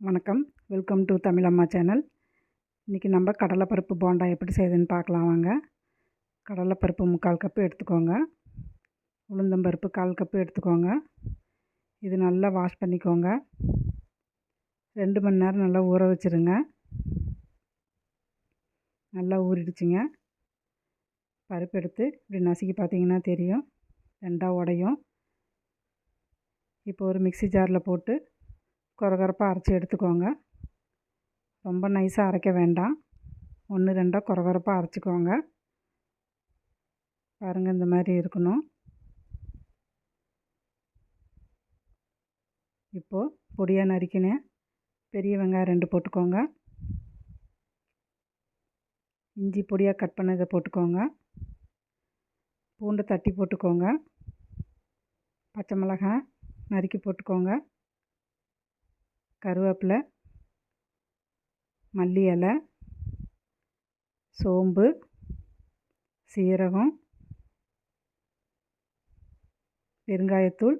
வணக்கம். Welcome to Tamilamma channel. இன்றைக்கி நம்ம கடலைப்பருப்பு போண்டா எப்படி செய்யுதுன்னு பார்க்கலாம் வாங்க. கடலைப்பருப்பு முக்கால் கப்பு எடுத்துக்கோங்க. உளுந்தம்பருப்பு கால் கப்பு எடுத்துக்கோங்க. இது நல்லா வாஷ் பண்ணிக்கோங்க. ரெண்டு மணி நேரம் நல்லா ஊற வச்சுருங்க. நல்லா ஊறிடுச்சுங்க. பருப்பு எடுத்து இப்படி நசுக்கி பார்த்தீங்கன்னா தெரியும். ரெண்டாக உடையும். இப்போ ஒரு மிக்சி ஜாரில் போட்டு கொரகொரப்பாக அரைச்சி எடுத்துக்கோங்க. ரொம்ப நைஸாக அரைக்க வேண்டாம். ஒன்று ரெண்டாக கொரகொரப்பாக அரைச்சிக்கோங்க. பாருங்கள் இந்த மாதிரி இருக்கணும். இப்போது பொடியாக நறுக்கினேன் பெரிய வெங்காயம் ரெண்டு போட்டுக்கோங்க. இஞ்சி பொடியாக கட் பண்ணதை போட்டுக்கோங்க. பூண்டை தட்டி போட்டுக்கோங்க. பச்சை மிளகாய் நறுக்கி போட்டுக்கோங்க. கருவேப்பிலை மல்லி இலை சோம்பு சீரகம் பெருங்காயத்தூள்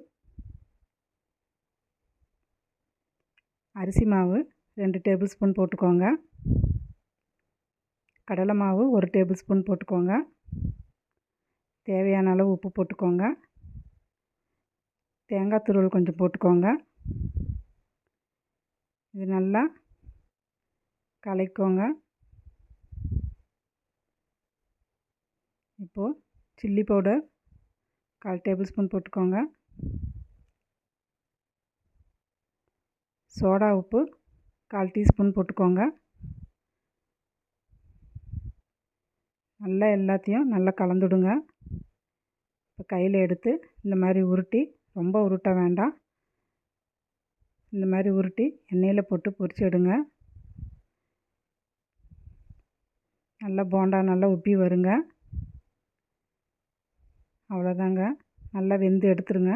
அரிசி மாவு ரெண்டு டேபிள் ஸ்பூன் போட்டுக்கோங்க. கடலை மாவு ஒரு டேபிள் ஸ்பூன் போட்டுக்கோங்க. தேவையான அளவு உப்பு போட்டுக்கோங்க. தேங்காய் துருவல் கொஞ்சம் போட்டுக்கோங்க. இது நல்லா கலக்கோங்க இப்போது சில்லி பவுடர் கால் டேபிள் ஸ்பூன் போட்டுக்கோங்க. சோடா உப்பு கால் டீஸ்பூன் போட்டுக்கோங்க. நல்லா எல்லாத்தையும் நல்லா கலந்துடுங்க. இப்போ கையில் எடுத்து இந்த மாதிரி உருட்டி ரொம்ப உருட்ட வேண்டாம். இந்த மாதிரி உருட்டி எண்ணெயில் போட்டு பொரிச்சு விடுங்க நல்லா போண்டா நல்லா உப்பி வருங்க. அவ்வளோதாங்க. நல்லா வெந்து எடுத்துருங்க.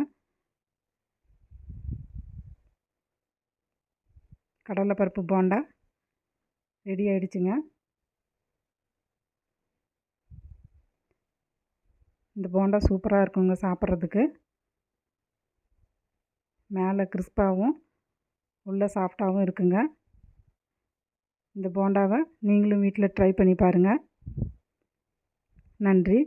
கடலைப்பருப்பு போண்டா ரெடி ஆயிடுச்சுங்க. இந்த போண்டா சூப்பராக இருக்குங்க சாப்பிட்றதுக்கு. மேலே கிறிஸ்பாகவும் உள்ளே சாஃப்டாகவும் இருக்குங்க. இந்த போண்டாவை நீங்களும் வீட்டில் ட்ரை பண்ணி பாருங்கள் நன்றி.